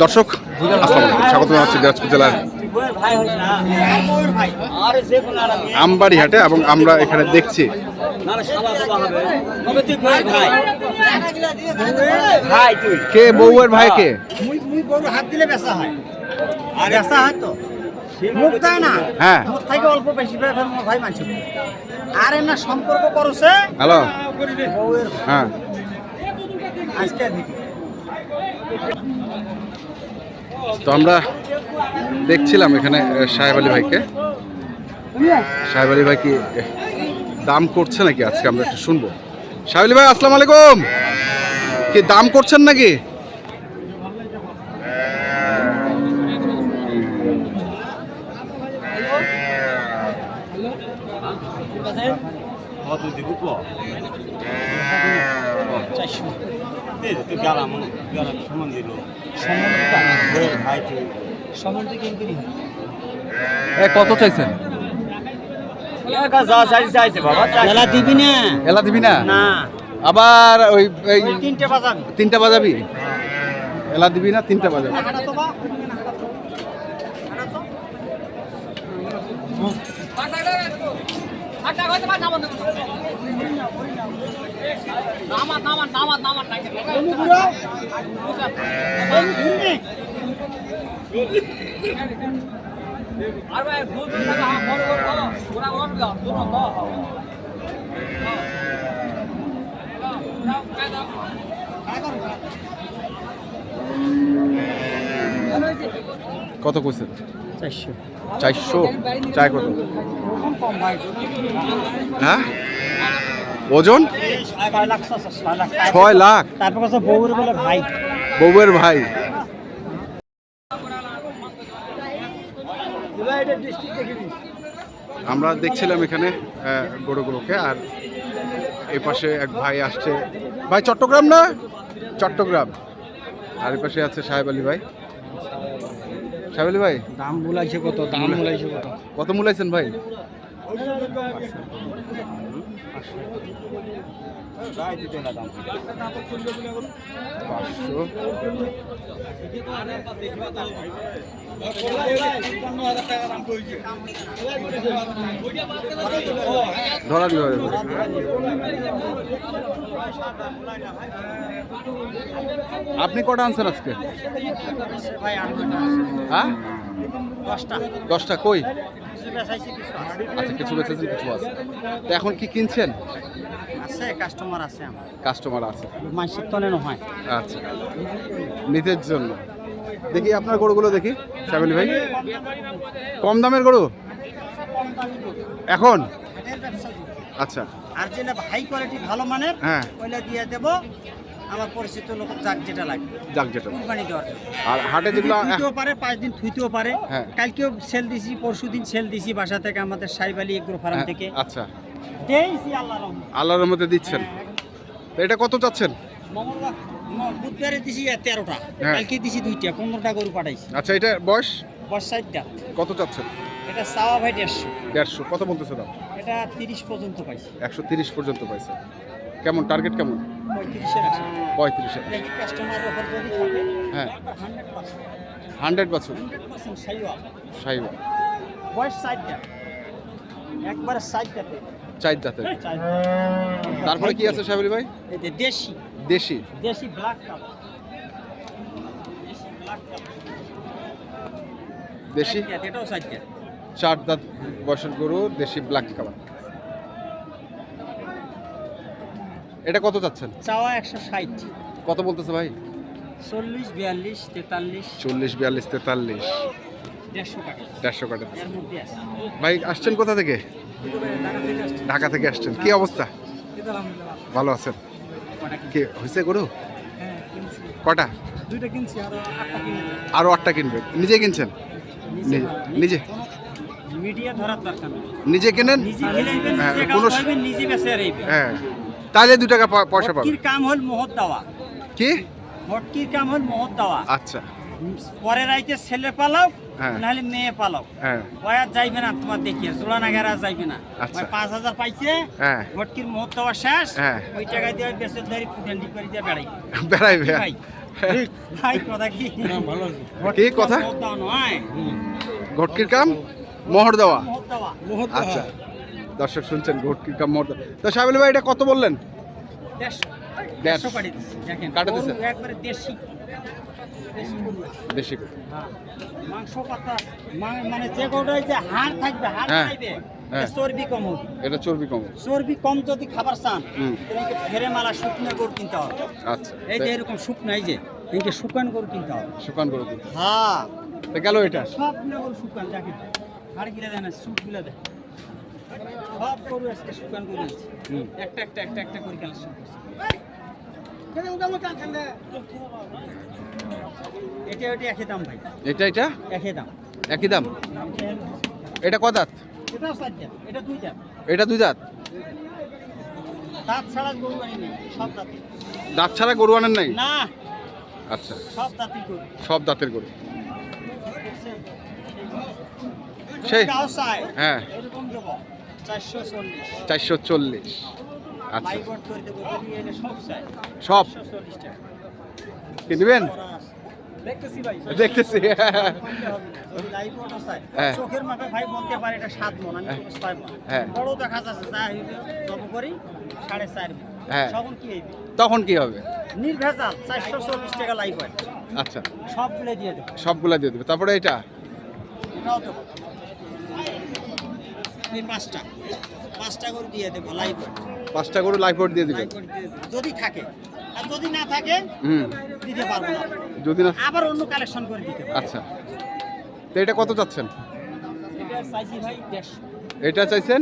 দর্শক স্বাগত জানাচ্ছি দিনাজপুর জেলার আমবাড়ি হাটে এবং আমরা এখানে দেখছি কে, বউয়ের ভাই কে? হাত দিলে বেচা হয়। আর হয়। তো না হ্যাঁ। সম্পর্ক করছে হ্যালো হ্যাঁ আজকে তো আমরা দেখছিলাম এখানে সাহেব আলী ভাইকে। সাহেব আলী ভাই কি দাম করছে নাকি? আজকে আমরা একটু শুনব। সাহেব আলী ভাই, আসসালাম আলাইকুম। কি, দাম করছেন নাকি? সমান দিল। কত চাইছেন? এলা দিবি না। না? আবার ওই তিনটে বাজাবি। তিনটা বাজাবি? এলা দিবি না তিনটা বাজাবি? হাঁটা কত কইছেন চারশো। চারশো? চাই কত? হ্যাঁ? তারপর ছয় লাখ। ভাই বউয়ের ভাই। আমরা দেখছিলাম এখানে গরুগুলোকে আর এই পাশে এক ভাই আসছে। ভাই চট্টগ্রাম না? চট্টগ্রাম। আর এই পাশে আছে সাহেব আলী ভাই। সাহেব আলী ভাই? দাম বলাইছে কত? দাম বলাইছে কত? কত মূলাইছেন ভাই? ধরা আপনি কটা আনছেন আজকে? হ্যাঁ? দশটা। দশটা কই? কিছু আচ্ছা কিছু বেঁচেছেন কিছু আছে। তো এখন কি কিনছেন? আছে কাস্টমার আছে আমার। কাস্টমার আছে। মাসিক তনে নহয় আচ্ছা। নিজের জন্য। দেখি আপনার গরুগুলো দেখি শ্যামিলি ভাই। কম দামের গরু? এখন? আচ্ছা। আর যেটা হাই কোয়ালিটি ভালো মানের হ্যাঁ। ওইটা দিয়ে দেব। আমার পরিচিত লোক যাক যেটা লাগবে যাক যেটা কুরবানি দেওয়ার আর হাটে যেগুলো থুইতেও পারে পাঁচ দিন থুইতেও পারে। হ্যাঁ। কালকেও সেল দিছি পরশু দিন সেল দিছি বাসা থেকে আমাদের সাইবালি এগ্রো ফার্ম হ্যাঁ, থেকে। আচ্ছা। দিয়েছি আল্লাহ রহমত। আল্লাহর মধ্যে দিচ্ছেন। তো এটা কত চাচ্ছেন? বুধবারে দিছি তেরোটা। হ্যাঁ। কালকে দিছি দুইটা পনেরোটা গরু পাঠাইছি। আচ্ছা এটা বয়স? বস সাইডটা কত চাচ্ছেন? এটা চাওয়া ভাই দেড়শো। দেড়শো। কত বলতেছে দাম? এটা তিরিশ পর্যন্ত পাইছি। একশো তিরিশ পর্যন্ত পাইছে। কেমন? টার্গেট কেমন? পঁয়ত্রিশের হ্যাঁ। হান্ড্রেড বছর সাইওয়া বয়স সাইডটা একবারে সাইডটাতে চার জাতের তারপরে কি আছে সাহেব ভাই? দেশি। দেশি। দেশি ব্ল্যাক দেশি? চার দাঁত বয়সের গরু দেশি ব্ল্যাক কালার এটা কত চাচ্ছেন? চাওয়া একশো ষাট। কত বলতেছে ভাই? চল্লিশ বিয়াল্লিশ তেতাল্লিশ। চল্লিশ বিয়াল্লিশ তেতাল্লিশ। দেড়শো কাটা ভাই আসছেন কোথা থেকে? ঢাকা থেকে আসছেন। কি অবস্থা? ভালো। আছেন? কি হয়েছে গরু? হ্যাঁ কটা? দুইটা কিনছি আর আটটা কিনবেন নিজে কিনছেন? নিজে নিজে? কেনেন? হ্যাঁ, কোনো হ্যাঁ। তাহলে দু টাকা পয়সা ভটকির কাম হল মোহর দেওয়া। কি? ভটকির কাম হল মোহর দেওয়া। আচ্ছা। পরে রাইতে ছেলে পালাও হ্যাঁ। নাহলে মেয়ে পালাও। হ্যাঁ। যাইবে না তোমার দেখিয়ে জোড়া নাগার যাইবে না। আচ্ছা। পাঁচ হাজার পাইছে হ্যাঁ। ভটকির মোহর দেওয়া শেষ। ওই টাকা দিয়ে বেসর দাঁড়ি ফুটেন্ডি করে দিয়ে বেড়াই। বেড়াইবে ভাই? ভাই কথা কি? কি কথা? ঘটকির কাম মোহর দেওয়া। আচ্ছা। দর্শক শুনছেন ঘটকির কাম মোহর দেওয়া তো সাহেব ভাই এটা কত বললেন? কাটি দিচ্ছি দেশি। মাংস পাতা মানে যে গরুটাই যে হাড় থাকবে হাড় হ্যাঁ, হ্যাঁ। এটা চর্বি কম এটা চর্বি কম চর্বি কম যদি খাবার চান তোমাকে ফেরে মালা শুকনো গরু কিনতে হবে। আচ্ছা এই যে এরকম শুকনো এই যে এদিকে শুকান গরু কিনতে হবে। শুকান হ্যাঁ। তো গেল এটা? সব গরু শুকান দেখেন। হাড় গিলা দেন সুপ গিলা দেন সব গরু আজকে শুকান গরু আছে। একটা একটা একটা একটা করে কালেকশন করছে। এটা ওটা একই দাম ভাই। এটা এটা? একই দাম। একই দাম? এটা কত দাঁত? এটা দুই দাম এটা দুই দাঁত? দাঁত ছাড়া গরু আনি নেই সব দাঁত। দাঁত ছাড়া গরু আনেন নাই? না। আচ্ছা। সব দাঁতই গরু। সব দাঁতের গরু। সেই। হ্যাঁ। এরকম দেব। চারশো চল্লিশ। আচ্ছা। সব কি নেবেন দেখতেছি হ্যাঁ। চোখের মাপে ভাই বলতে পারে এটা সাত মন আমি হ্যাঁ। ছয় মন। হ্যাঁ। বড় দেখা যাচ্ছে যা জব করি সাড়ে চার। তখন কি তখন হবে? নির্ভেজাল চারশো চল্লিশ টাকা লাইভ হয়। আচ্ছা। সবগুলো দিয়ে দেবো। সবগুলা দিয়ে দেবে। তারপরে এটা? এটাও দেবো এই পাঁচটা পাঁচটা করে দিয়ে দেবো লাইভ পাঁচটা গরু লাইফ দিয়ে দিবে। যদি থাকে আর যদি না থাকে হুম। দিতে পারব না। যদি না আবার অন্য কালেকশন করে দিতে পারব। আচ্ছা। তো এটা কত চাচ্ছেন? এটা চাইছেন?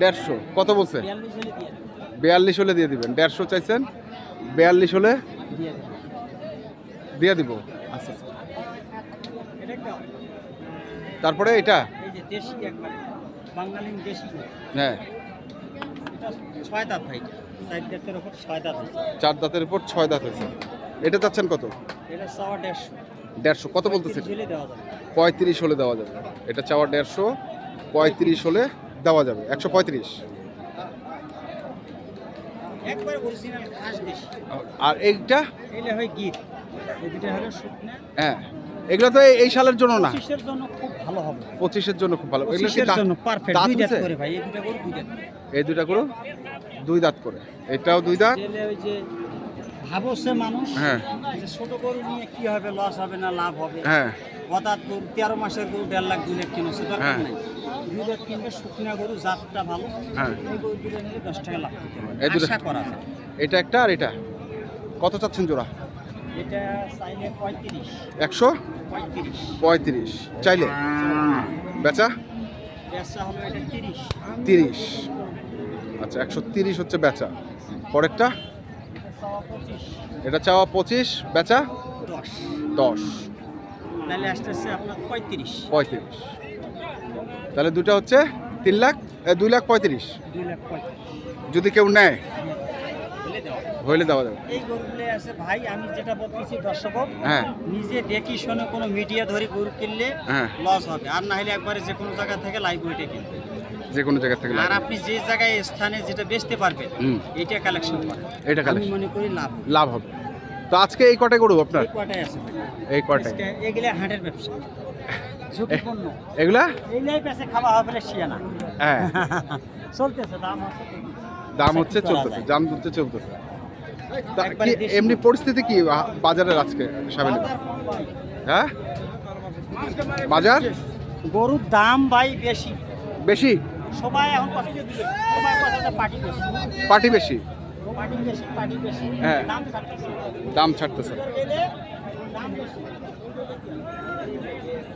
দেড়শো। কত বলছে? বিয়াল্লিশ হলে দিয়ে দিবেন। দেড়শো চাইছেন? বিয়াল্লিশ হলে দিয়ে দেবো। আচ্ছা। তারপরে এটা? যে দেশি গরু। হ্যাঁ। ছয় দাঁত ভাই চার দাঁতের ওপর ছয় দাঁত আছে। চার দাঁতের উপর ছয় দাঁত হয়েছে এটা চাচ্ছেন কত? এটা চাওয়া দেড়শো। দেড়শো। কত বলতেছে পঁয়ত্রিশ হলে দেওয়া যাবে। এটা চাওয়া দেড়শো পঁয়ত্রিশ হলে দেওয়া যাবে। একশো পঁয়ত্রিশ। আর এইটা? গির। হলো শুকনা। হ্যাঁ। এগুলো তো এই- সালের জন্য না। পঁচিশের জন্য খুব ভালো হবে। পঁচিশের জন্য খুব ভালো। এগুলো কি জন্য পারফেক্ট দুই দাঁত করে ভাই এই দুটো গরু দুই দাঁত এই দুইটা করে দুই দাঁত করে। এটাও দুই দাঁত? জেলে ওই যে ভাবছে মানুষ হ্যাঁ। যে ছোট গরু নিয়ে কি হবে লস হবে না লাভ হবে? হ্যাঁ। হঠাৎ গরু তেরো মাসের গরু দেড় লাখ দুই লাখ কিনেছে দরকার হ্যাঁ। নাই। দুই লাখ কিনবে শুকনা গরু জাতটা ভালো। হ্যাঁ। এই গরু দুটো নিলে দশ টাকা লাভ করতে এই আশা করা যায়। এটা একটা আর এটা? কত চাচ্ছেন জোড়া? এটা চাইলে পঁয়ত্রিশ। একশো? পঁয়ত্রিশ। পঁয়ত্রিশ। চাইলে? বেচা? বেচা হলো এটা তিরিশ। তিরিশ। আচ্ছা একশো তিরিশ হচ্ছে বেচা। পরেরটা? এটা চাওয়া পঁচিশ। বেচা? দশ। দশ। তাহলে আসতেছে আপনার পঁয়ত্রিশ। পঁয়ত্রিশ। তাহলে দুটো হচ্ছে তিন লাখ দুই লাখ পঁয়ত্রিশ। দুই লাখ পঁয়ত্রিশ। যদি কেউ নেয়? হইলে দেওয়া যাবে। এই গরুগুলো আছে ভাই আমি যেটা বলতেছি দর্শক হ্যাঁ। নিজে দেখি শুনে কোনো মিডিয়া ধরে গরু কিনলে হ্যাঁ। লস হবে। আর না হলে একবারে যে কোনো জায়গা থেকে লাইভ ওইটা কিনবে। যে কোনো জায়গা থেকে আর আপনি যে জায়গায় স্থানে যেটা বেচতে পারবেন এইটা কালেকশন করেন। এটা কালেকশন মনে করি লাভ লাভ হবে। তো আজকে এই কটাই গরু আপনার? এই কটাই আছে এই আজকে এগুলা হাটের ব্যবসা। ঝুঁকিপূর্ণ এগুলা? এইলাই পেছে খাওয়া হবে শিয়ানা। হ্যাঁ। চলতেছে দাম আছে। দাম হচ্ছে চলতেছে? দাম হচ্ছে চলতেছে। এমনি পরিস্থিতি কি বাজারের আজকে ভাই। হ্যাঁ? বাজার? গরুর দাম ভাই বেশি। বেশি? সবাই এখন পার্টি বেশি। হ্যাঁ। দাম ছাড়তেছে।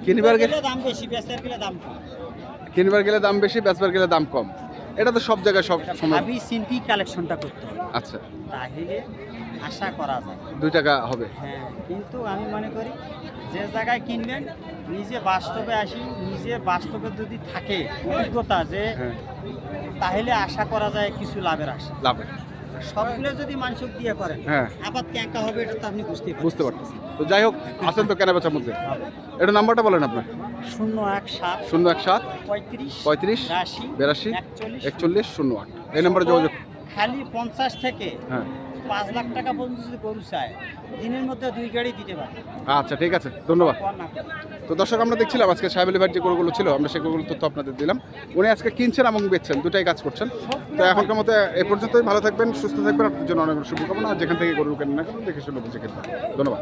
কিনবার গেলে গেলে দাম বেশি বেচার গেলে দাম কম। কিনবার গেলে দাম বেশি বেচবার গেলে দাম কম। এটা তো সব জায়গায় সব সময়। ভাবি চিন্তি কালেকশনটা করতে হবে। আচ্ছা। তাহলে আশা করা যায়। দুই টাকা হবে। হ্যাঁ কিন্তু আমি মনে করি যে জায়গায় কিনবেন নিজে বাস্তবে আসি নিজে বাস্তবে যদি থাকে অভিজ্ঞতা যে হ্যাঁ। তাহলে আশা করা যায় কিছু লাভের আশা। লাভ। সবগুলো যদি মানুষক দিয়ে করেন হ্যাঁ। আবার ক্যাঙ্কা হবে এটা তো আপনি বুঝতেই বুঝতে পারতেছি। তো যাই হোক আছেন তো কেনা বেচার মধ্যে এটা নাম্বারটা বলেন আপনার। শূন্য এক সাত শূন্য এক সাত পঁয়ত্রিশ পঁয়ত্রিশ বিরাশি একচল্লিশ শূন্য আট। এই নাম্বারে যোগাযোগ। খালি পঞ্চাশ থেকে হ্যাঁ। পাঁচ লাখ টাকা পর্যন্ত যদি গরু চায় দিনের মধ্যে দুই গাড়ি দিতে পারে। আচ্ছা ঠিক আছে। ধন্যবাদ। তো দর্শক আমরা দেখছিলাম আজকে সাহেব আলী ভাইয়ের যে গরুগুলো ছিল আমরা সেই গরুগুলো তথ্য আপনাদের দিলাম। উনি আজকে কিনছেন এবং বেচছেন দুটাই কাজ করছেন। তো এখনকার মতো এ পর্যন্তই। ভালো থাকবেন সুস্থ থাকবেন। আপনার জন্য অনেক শুভকামনা। যেখান থেকে গরু কেনেন না কেন দেখে শুনে বুঝে কিনবেন ধন্যবাদ।